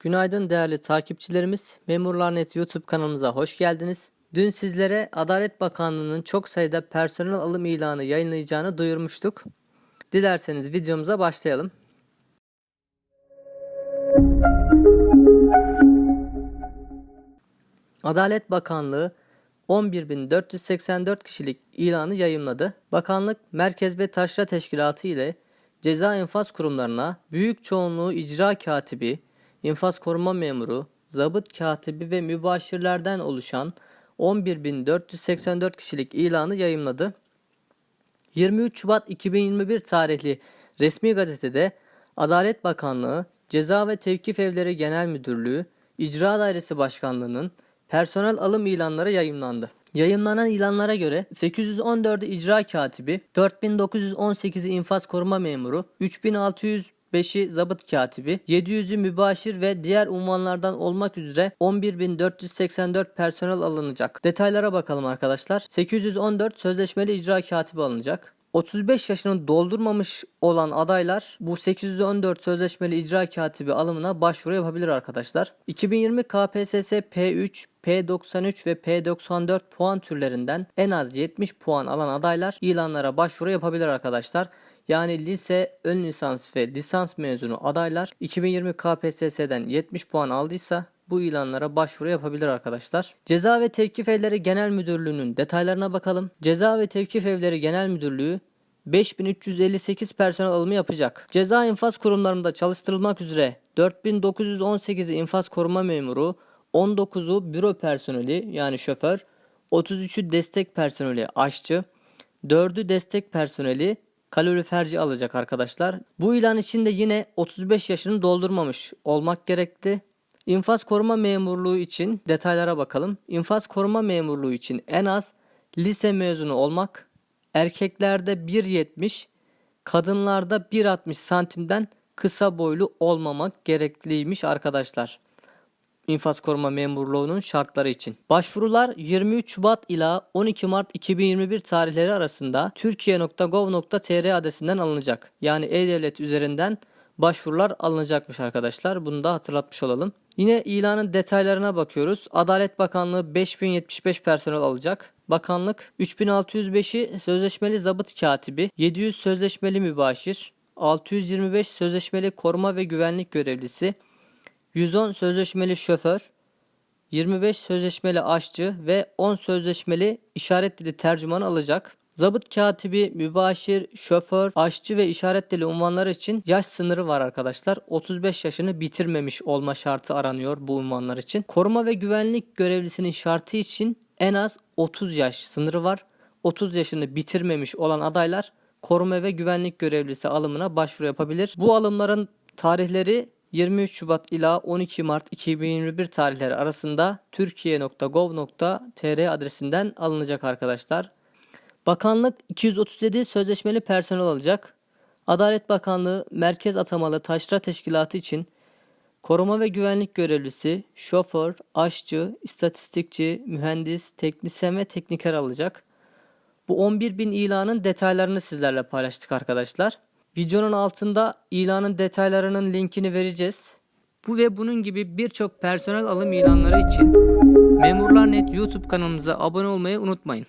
Günaydın değerli takipçilerimiz. Memurlar.net YouTube kanalımıza hoş geldiniz. Dün sizlere Adalet Bakanlığı'nın çok sayıda personel alım ilanı yayınlayacağını duyurmuştuk. Dilerseniz videomuza başlayalım. Adalet Bakanlığı 11.484 kişilik ilanı yayımladı. Bakanlık Merkez ve Taşra Teşkilatı ile ceza infaz kurumlarına büyük çoğunluğu icra katibi, infaz koruma memuru, zabıt katibi ve mübaşirlerden oluşan 11.484 kişilik ilanı yayımladı. 23 Şubat 2021 tarihli resmi gazetede Adalet Bakanlığı, Ceza ve Tevkif Evleri Genel Müdürlüğü, İcra Dairesi Başkanlığı'nın personel alım ilanları yayımlandı. Yayımlanan ilanlara göre 814'ü icra katibi, 4918'i infaz koruma memuru, 3605'i zabıt katibi, 700'ü mübaşir ve diğer unvanlardan olmak üzere 11484 personel alınacak. Detaylara bakalım arkadaşlar. 814 sözleşmeli icra katibi alınacak. 35 yaşını doldurmamış olan adaylar bu 814 sözleşmeli icra katibi alımına başvuru yapabilir arkadaşlar. 2020 KPSS P3, P93 ve P94 puan türlerinden en az 70 puan alan adaylar ilanlara başvuru yapabilir arkadaşlar. Yani lise, ön lisans ve lisans mezunu adaylar 2020 KPSS'den 70 puan aldıysa bu ilanlara başvuru yapabilir arkadaşlar. Ceza ve Tevkif Evleri Genel Müdürlüğü'nün detaylarına bakalım. Ceza ve Tevkif Evleri Genel Müdürlüğü 5358 personel alımı yapacak. Ceza infaz kurumlarında çalıştırılmak üzere 4918'i infaz koruma memuru, 19'u büro personeli yani şoför, 33'ü destek personeli aşçı, 4'ü destek personeli kaloriferci alacak arkadaşlar. Bu ilan için de yine 35 yaşını doldurmamış olmak gerekli. İnfaz koruma memurluğu için detaylara bakalım. İnfaz koruma memurluğu için en az lise mezunu olmak, erkeklerde 1.70, kadınlarda 1.60 santimden kısa boylu olmamak gerekliymiş arkadaşlar. İnfaz koruma memurluğunun şartları için. Başvurular 23 Şubat ila 12 Mart 2021 tarihleri arasında türkiye.gov.tr adresinden alınacak. Yani e-devlet üzerinden başvurular alınacakmış arkadaşlar. Bunu da hatırlatmış olalım. Yine ilanın detaylarına bakıyoruz. Adalet Bakanlığı 5075 personel alacak. Bakanlık 3605'i sözleşmeli zabıt katibi, 700 sözleşmeli mübaşir, 625 sözleşmeli koruma ve güvenlik görevlisi, 110 sözleşmeli şoför, 25 sözleşmeli aşçı ve 10 sözleşmeli işaret dili tercümanı alacak. Zabıt katibi, mübaşir, şoför, aşçı ve işaret dili unvanları için yaş sınırı var arkadaşlar. 35 yaşını bitirmemiş olma şartı aranıyor bu unvanlar için. Koruma ve güvenlik görevlisinin şartı için en az 30 yaş sınırı var. 30 yaşını bitirmemiş olan adaylar koruma ve güvenlik görevlisi alımına başvuru yapabilir. Bu alımların tarihleri 23 Şubat ila 12 Mart 2021 tarihleri arasında türkiye.gov.tr adresinden alınacak arkadaşlar. Bakanlık 237 sözleşmeli personel alacak. Adalet Bakanlığı Merkez Atamalı Taşra Teşkilatı için koruma ve güvenlik görevlisi, şoför, aşçı, istatistikçi, mühendis, teknisyen ve tekniker alacak. Bu 11 bin ilanın detaylarını sizlerle paylaştık arkadaşlar. Videonun altında ilanın detaylarının linkini vereceğiz. Bu ve bunun gibi birçok personel alım ilanları için Memurlar.net YouTube kanalımıza abone olmayı unutmayın.